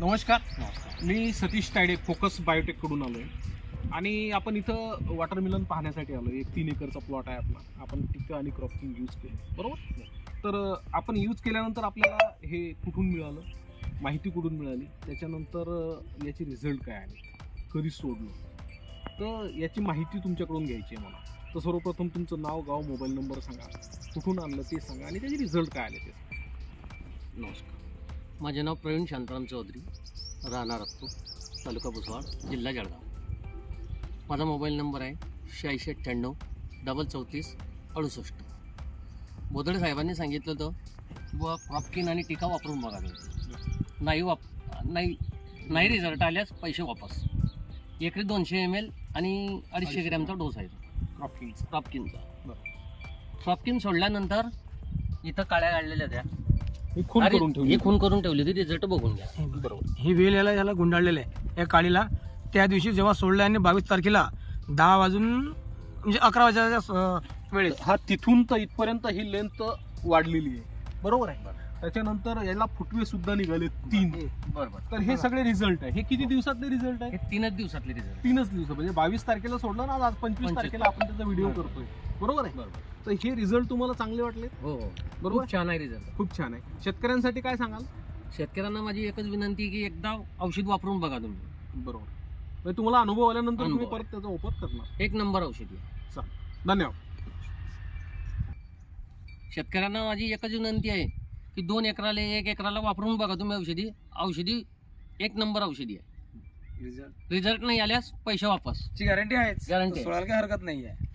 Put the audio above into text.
नमस्कार. नमस्कार मी सतीश तायडे फोकस बायोटेककडून आलो आहे आणि आपण इथं वॉटरमिलन पाहण्यासाठी आलो एक तीन एकरचा प्लॉट आहे आपला. आपण टिकं आणि क्रॉपिंग यूज केलं बरोबर? तर आपण यूज केल्यानंतर आपल्याला हे कुठून मिळालं? माहिती कुठून मिळाली? त्याच्यानंतर याचे रिझल्ट काय आले कधी सोडलं? तर याची माहिती तुमच्याकडून घ्यायची आहे मला. तर सर्वप्रथम तुमचं नाव गाव मोबाईल नंबर सांगा. कुठून आणलं ते सांगा. आणि त्याचे रिझल्ट काय आले ते सांगा. नमस्कार. माझे नाव प्रवीण शांताराम चौधरी राहणार असतो तालुका भुसवाड जिल्हा जळगाव. माझा मोबाईल नंबर आहे शहाऐंशी अठ्ठ्याण्णव डबल चौतीस अडुसष्ट. बोदडे साहेबांनी सांगितलं होतं व क्रॉपकिन आणि टिका वापरून बघा नाही वाप नाही नाही रिझल्ट आल्यास पैसे वापस. एकरी दोनशे एम एल आणि अडीचशे ग्रॅमचा डोस आहे क्रॉपिंगचं क्रॉपकिनचा बरं. क्रॉपकिन सोडल्यानंतर इथं काळ्या काढलेल्या त्या हे खून अरे, करून ठेवली ही खून करून ठेवली होती रिझल्ट बघून घ्या. बरोबर. ही वेल याला याला गुंडाळलेलं आहे. या काळीला त्या दिवशी जेव्हा सोडलं आणि बावीस तारखेला दहा वाजून म्हणजे अकरा वाजताच्या स- वेळेस. हा तिथून तर इथपर्यंत ही लेंथ वाढलेली आहे. बरोबर आहे. त्याच्यानंतर याला फुटवे सुद्धा निघाले तीन. बरोबर. तर हे सगळे रिझल्ट आहे. हे किती दिवसातले रिझल्ट आहे? हे तीनच दिवसातले रिझल्ट तीनच दिवस. म्हणजे बावीस तारखेला सोडलं ना आज पंचवीस पंचवीस. तारखेला आपण त्याचा व्हिडिओ. करतोय. बरोबर आहे? बरोबर. तर हे रिझल्ट तुम्हाला चांगले वाटले? हो हो. बरोबर? खूप छान आहे रिझल्ट खूप छान आहे. शेतकऱ्यांसाठी काय सांगाल? शेतकऱ्यांना माझी एकच विनंती आहे की एकदा औषध वापरून बघा तुम्ही. बरोबर. म्हणजे तुम्हाला अनुभव आल्यानंतर तुम्ही अनुभव परत त्याचा वापर करणार. एक नंबर औषधी आहे. धन्यवाद. शेतकऱ्यांना माझी एकच विनंती आहे की दोन एकराला एक एकराला वापरून बघा तुम्ही औषधी. औषधी एक नंबर औषधी आहे. रिझल्ट नाही आल्यास पैसे वापस. ची गॅरंटी आहेच. Guarantee आहे. सोडायला काही हरकत नाही आहे